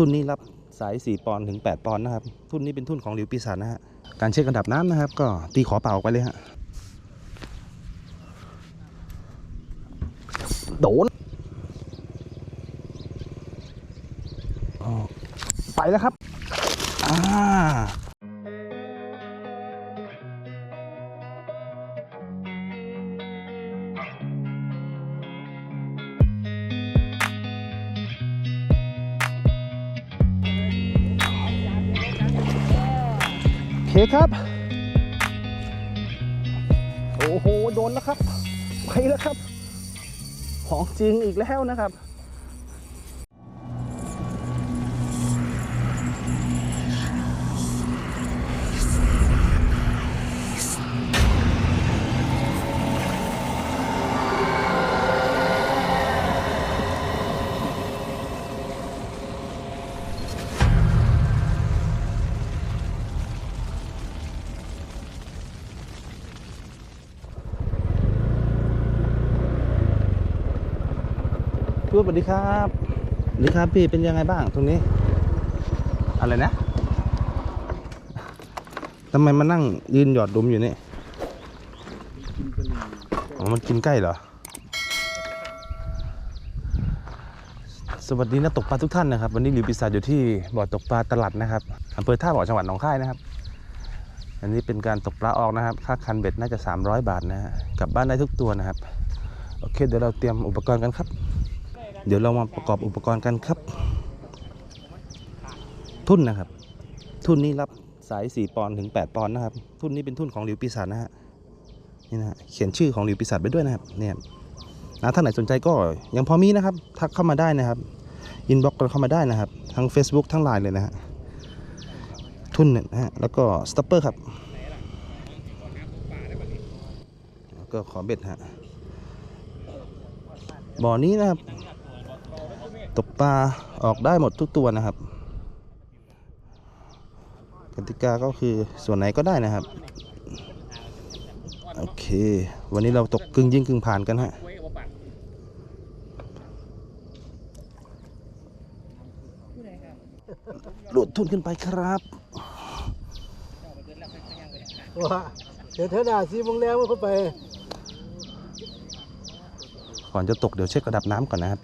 ทุนนี้รับสาย 4 ปอนถึง 8 ปอนนะครับ ทุ่นนี้เป็นทุ่นของหลิวปีศาจนะฮะ การเช็คระดับน้ำนะครับ ก็ตีขอเป่าออกไปเลยฮะ โดนอ๋อไปแล้วครับ อ่า เคครับ โอ้โห โดนแล้วครับ ไปแล้วครับ ของจริงอีกแล้วนะครับ สวัสดีครับสวัสดีครับพี่เป็นยังไงบ้างตรงนี้ อะไรนะทำไมมานั่งยืนหยอดดมอยู่นี่อ๋อมันกินใกล้เหรอ สวัสดีนักตกปลาทุกท่านนะครับ วันนี้หลิวปีศาจอยู่ที่บ่อตกปลาตลาดนะครับอำเภอท่าบ่อจังหวัดหนองคายนะครับ อันนี้เป็นการตกปลาออกนะครับ ค่าคันเบ็ดน่าจะ 300 บาทนะฮะกลับบ้านได้ทุกตัวนะครับ โอเคเดี๋ยวเราเตรียมอุปกรณ์กันครับ เดี๋ยวเรามาประกอบอุปกรณ์กันครับ ทุ่นนะครับ ทุ่นนี้รับสาย 4 ปอนถึง 8 ปอนนะครับ ทุ่นนี้เป็นทุ่นของหลิวปีศาจนะฮะนี่นะฮะเขียนชื่อของหลิวปีศาจไปด้วยนะครับเนี่ยนะท่านไหนสนใจก็ยังพอมีนะครับ ทักเข้ามาได้นะครับอินบ็อกกันเข้ามาได้นะครับ ทั้ง Facebook ทั้งไลน์เลยนะฮะทุ่นเนี่ยนะฮะแล้วก็สต็ปเปอร์ครับแล้วก็ขอเบ็ดฮะบ่อนี้นะครับ ตกปลาออกได้หมดทุกตัวนะครับกติกาก็คือส่วนไหนก็ได้นะครับ โอเค วันนี้เราตกกึ่งยิงกึ่งผ่านกันฮะหลุดทุนขึ้นไปครับว่าเดี๋ยวเธอด่าซีโมงแล้วมันเข้าไป ก่อนจะตกเดี๋ยวเช็คระดับน้ำก่อนนะครับ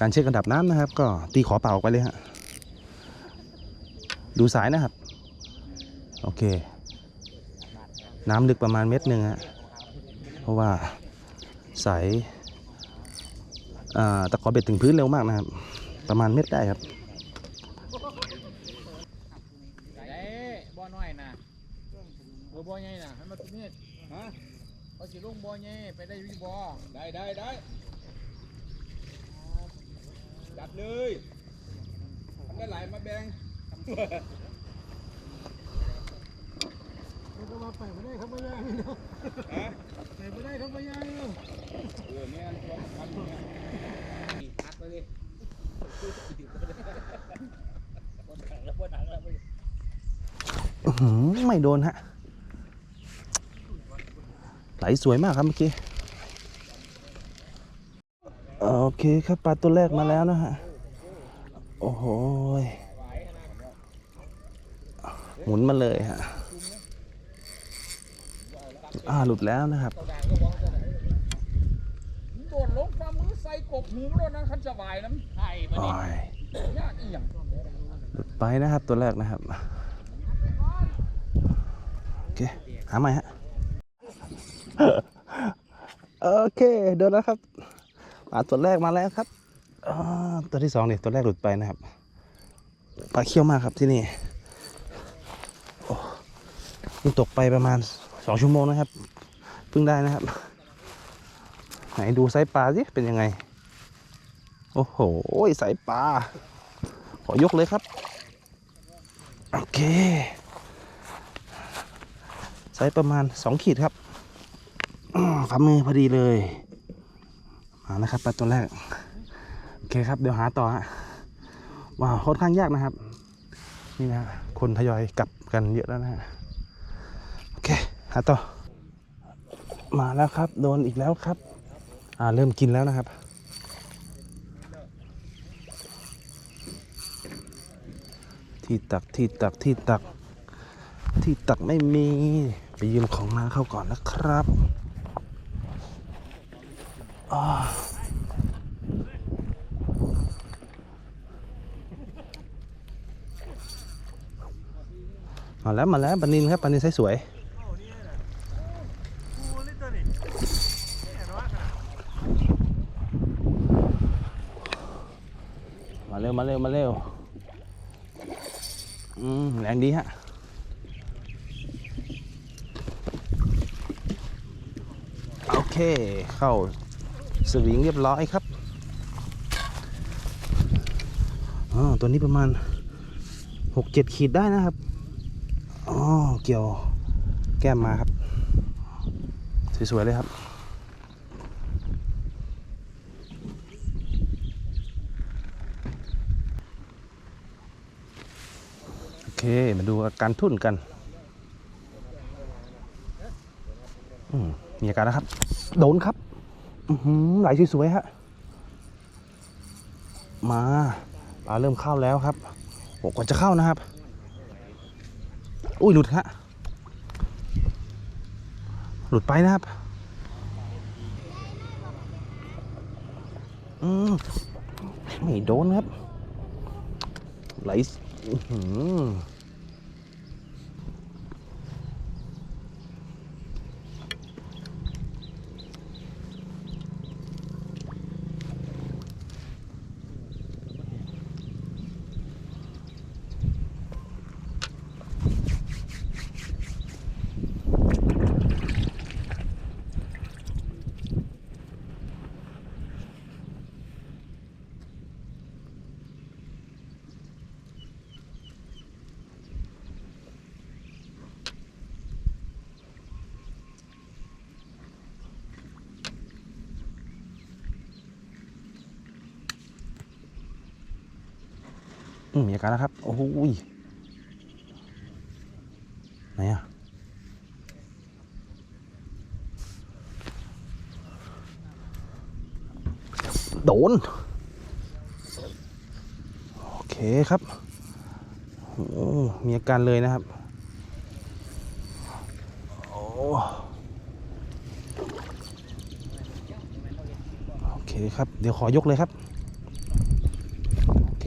การเช็คระดับน้ำนะครับ ก็ตีขอเปล่าไปเลยฮะดูสายนะครับ โอเค น้ำลึกประมาณเม็ดหนึ่งฮะเพราะว่าสายอ่าตะขอเบ็ดถึงพื้นเร็วมากนะครับ ประมาณเม็ดได้ครับ ไอ้บ่อน้อยนะบ่บ่อใหญ่นะให้มาตุ้มนี่ฮะเขาสิลงบ่อใหญ่ไปได้วิบ่อได้ได้ได้จัดเลยทำได้ หลายมาแบ่งมันก็มาไปไม่ได้ครับไม่ได้เนาะไปไม่ได้ครับไม่ได้เนาะเออเนี่ยตัวสำคัญเนี่ยพักไปเลยไม่โดนฮะ ไหลสวยมากครับเมื่อกี้ โอเคครับปลาตัวแรกมาแล้วนะฮะ โอ้โหยหมุนมาเลยฮะอ่าหลุดแล้วนะครับโดดลงฝ่ามือใส่กบหูโดนนั้นคันสบายน้ำไทยมาโอ้ดิยยากอีหยังหลุดไปนะครับตัวแรกนะครับโอเคหาใหม่ฮะโอเคโดนแล้วครับปลาตัวแรกมาแล้วครับอ่า ตัวที่สองเนี่ยตัวแรกหลุดไปนะครับปลาเขี้ยวมากครับที่นี่โอ้ยตกไปประมาณสองชั่วโมงนะครับเพิ่งได้นะครับ ไหนดูไซปลาสิเป็นยังไง โอ้โหไซปลาขอยกเลยครับ โอเคไซประมาณ2ขีดครับฝ่ามือพอดีเลย มานะครับปลาตัวแรก โอเคครับเดี๋ยวหาต่อฮะว้าวค่อนข้างยากนะครับ นี่นะคนทยอยกลับกันเยอะแล้วนะฮะโอเคหาต่อ มาแล้วครับ โดนอีกแล้วครับ อ่าเริ่มกินแล้วนะครับที่ตักที่ตักที่ตักที่ตักไม่มี ไปยืมของน้าเข้าก่อนนะครับอ๋อ มาแล้วมาแล้วปลานินครับปลานินไซส์สวยมาเร็วมาเร็วมาเร็วอืมแรงดีฮะโอเค เข้าสวิงเรียบร้อยครับอ๋อตัวนี้ประมาณ 6-7 ขีดได้นะครับ เกี่ยวแก้มมาครับ สวย ๆ เลยครับ โอเค มาดูอาการทุ่นกันอืมมีอาการนะครับ โดนครับหือไหลสวย ๆ ฮะ มาปลาเริ่มเข้าแล้วครับโอ้กว่าจะเข้านะครับ อุ้ยหลุดฮะหลุดไปนะครับอืมไม่โดนครับไหลอืม มีอาการแล้วครับ โอ้โหยไหนอะโดน โอเคครับโอ้มีอาการเลยนะครับ โอ้โอเคครับ เดี๋ยวขอยกเลยครับ โอเค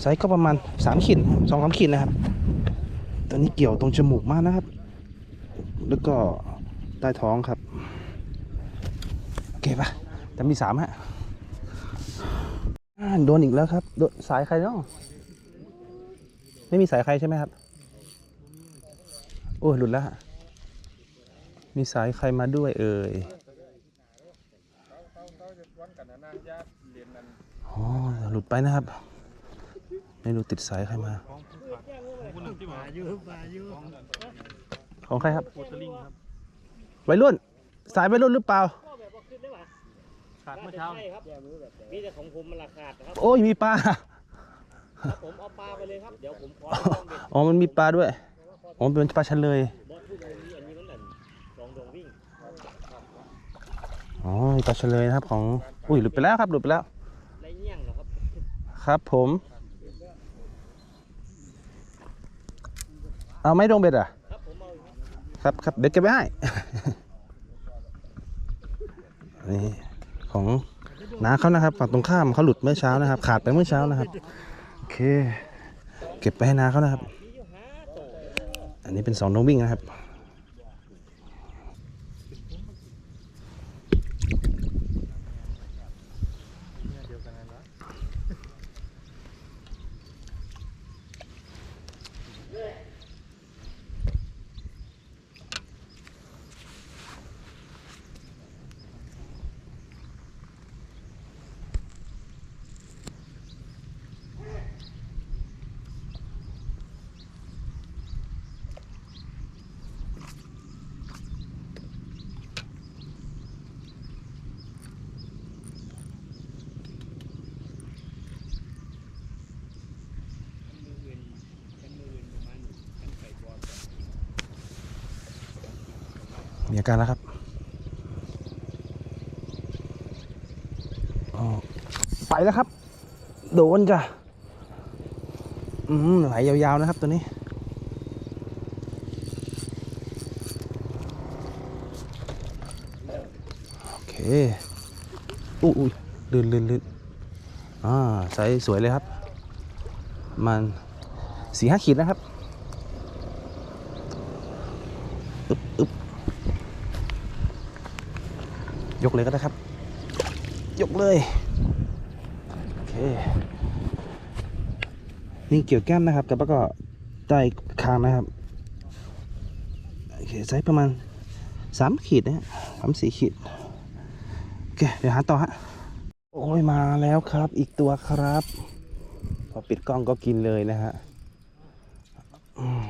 ไซส์ก็ประมาณ3ขีดสองสามขีดนะครับ ตัวนี้เกี่ยวตรงจมูกมากนะครับ แล้วก็ใต้ท้องครับ โอเคปะแต่มีสามฮะโดนอีกแล้วครับ โดนสายใครเนาะไม่มีสายใครใช่ไหมครับ โอ้หลุดแล้ว มีสายใครมาด้วยเอ่ย อ๋อหลุดไปนะครับ ไม่รู้ติดสายใครมาป่าอยู่ป่าอยู่ของใครครับวัยรุ่น สายวัยรุ่นหรือเปล่าขาดเมื่อเช้าใช่ครับมีแต่ของผมมันราคาดนะครับ โอ้ยมีปลา ผมเอาปลาไปเลยครับ เดี๋ยวผมขอลองเบ็ดอ๋อ มันมีปลาด้วย อ๋อมันเป็นปลาเฉลยบอสพูดตรงนี้อันนี้มันหนันสองดวงวิ่งอ๋อมีปลาเฉลยนะครับของ อุ้ยหลุดไปแล้วครับหลุดไปแล้ว ไรเงี้ยงเหรอครับ ครับผม เอาไม่ดงเบ็ดอะ ครับครับครับครับเดี๋ยวเก็บไว้ให้นี่ของน้าเขานะครับฝั่งตรงข้ามเขาหลุดเมื่อเช้านะครับ ขาดไปเมื่อเช้านะครับโอเค เก็บไปให้น้าเขานะครับมีอยู่ห้าตัวอันนี้เป็นสองนกวิ่งนะครับ มีอาการแล้วครับอ๋อไปแล้วครับ โดนจ้ะ อืมไหลยาวๆนะครับตัวนี้โอเคอุ้ยอุ้ยลื่นลื่นลื่นอ่าใสสวยเลยครับ มันสี่ห้าขีดนะครับ อึบอึบ ยกเลยก็ได้ครับ ยกเลย โอเค นี่เกี่ยวแก้มนะครับ แต่ว่าก็ใต้คางนะครับ โอเคไซส์ประมาณสามขีดนะฮะสามสี่ขีด โอเค เดี๋ยวหาต่อฮะ โอ้ย มาแล้วครับ อีกตัวครับ พอปิดกล้องก็กินเลยนะฮะอืม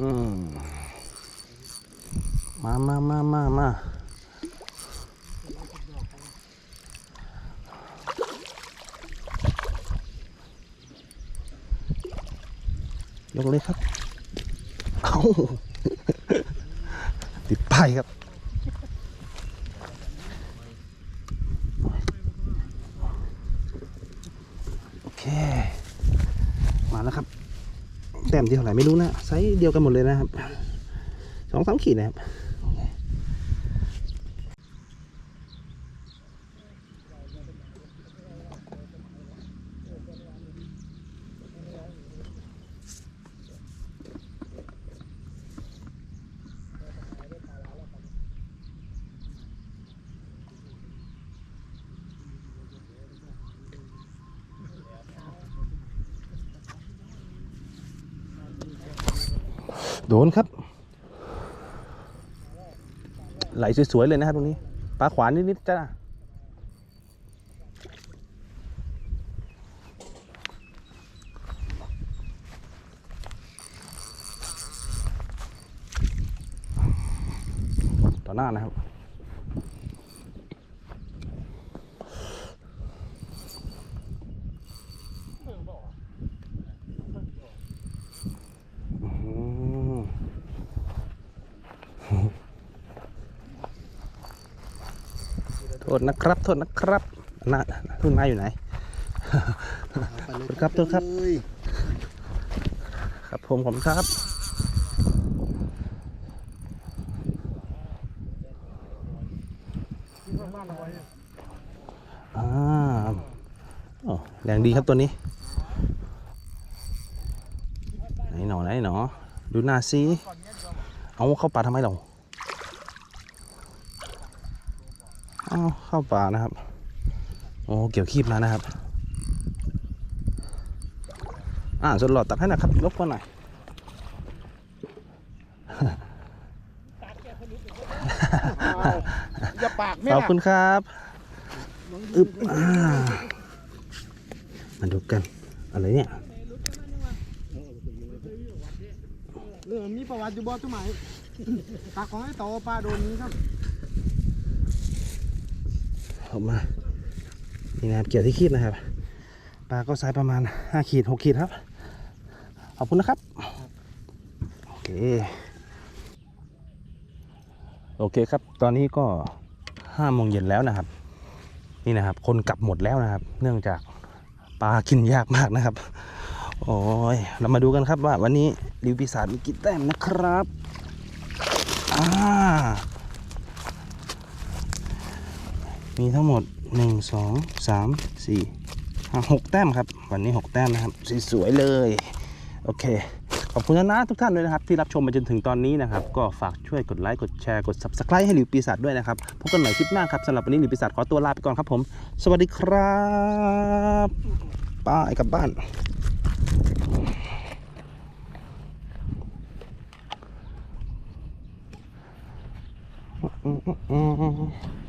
อืม มามามามามายกเลยครับ เอาติดป้ายครับ โอเค มาแล้วครับ แต้มที่เท่าไหร่ไม่รู้นะ ไซส์เดียวกันหมดเลยนะครับ สองสามขีดนะครับ โดนครับ ไหลสวยๆเลยนะครับตรงนี้ปลาขวานนิดๆจ้าต่อหน้านะครับ อืม โท ษนะครับโทษนะครับน้าทุ่นหน้าอยู่ไหนครับโทษครับ ครับผมผมครับอ่าโอ้แรงดีครับตัวนี้ ไหนหนอไหนหนอดูหน้าซิเอาเข้าป่าทำไมเรา เอาเข้าป่านะครับ โอ้เกี่ยวคีบมานะครับ อ่าส่วนหลอดตัดให้หนะครับรบกวนหน่อยอย่าปากไม่ขอบล่ะคุณครับอึบอ่ามาดูกัน อะไรเนี่ยเรื่องมีประวัติอยู่บ่ทุกหมายตาของไอ้โตปลาโดนนี้ครับ ออกมา นี่นะครับ เกี่ยวที่คีบนะครับ ปลาก็ไซส์ประมาณ 5 ขีด 6 ขีดครับ ขอบคุณนะครับ โอเค โอเคครับ ตอนนี้ก็5โมงเย็นแล้วนะครับ นี่นะครับ คนกลับหมดแล้วนะครับ เนื่องจากปลากินยากมากนะครับ โอ้ย เรามาดูกันครับว่าวันนี้ริวปีศาจมีกี่แต้มนะครับ อ่า มีทั้งหมด 1 2 3 4 5 6 แต้มครับ วันนี้ 6 แต้มนะครับ สวยๆเลย โอเค ขอบคุณนะทุกท่านด้วยนะครับ ที่รับชมมาจนถึงตอนนี้นะครับ ก็ฝากช่วยกดไลค์กดแชร์กด subscribe ให้หลิวปีศาจด้วยนะครับ พบกันใหม่คลิปหน้าครับสำหรับวันนี้หลิวปีศาจขอตัวลาไปก่อนครับผม สวัสดีครับบายกลับบ้านอืม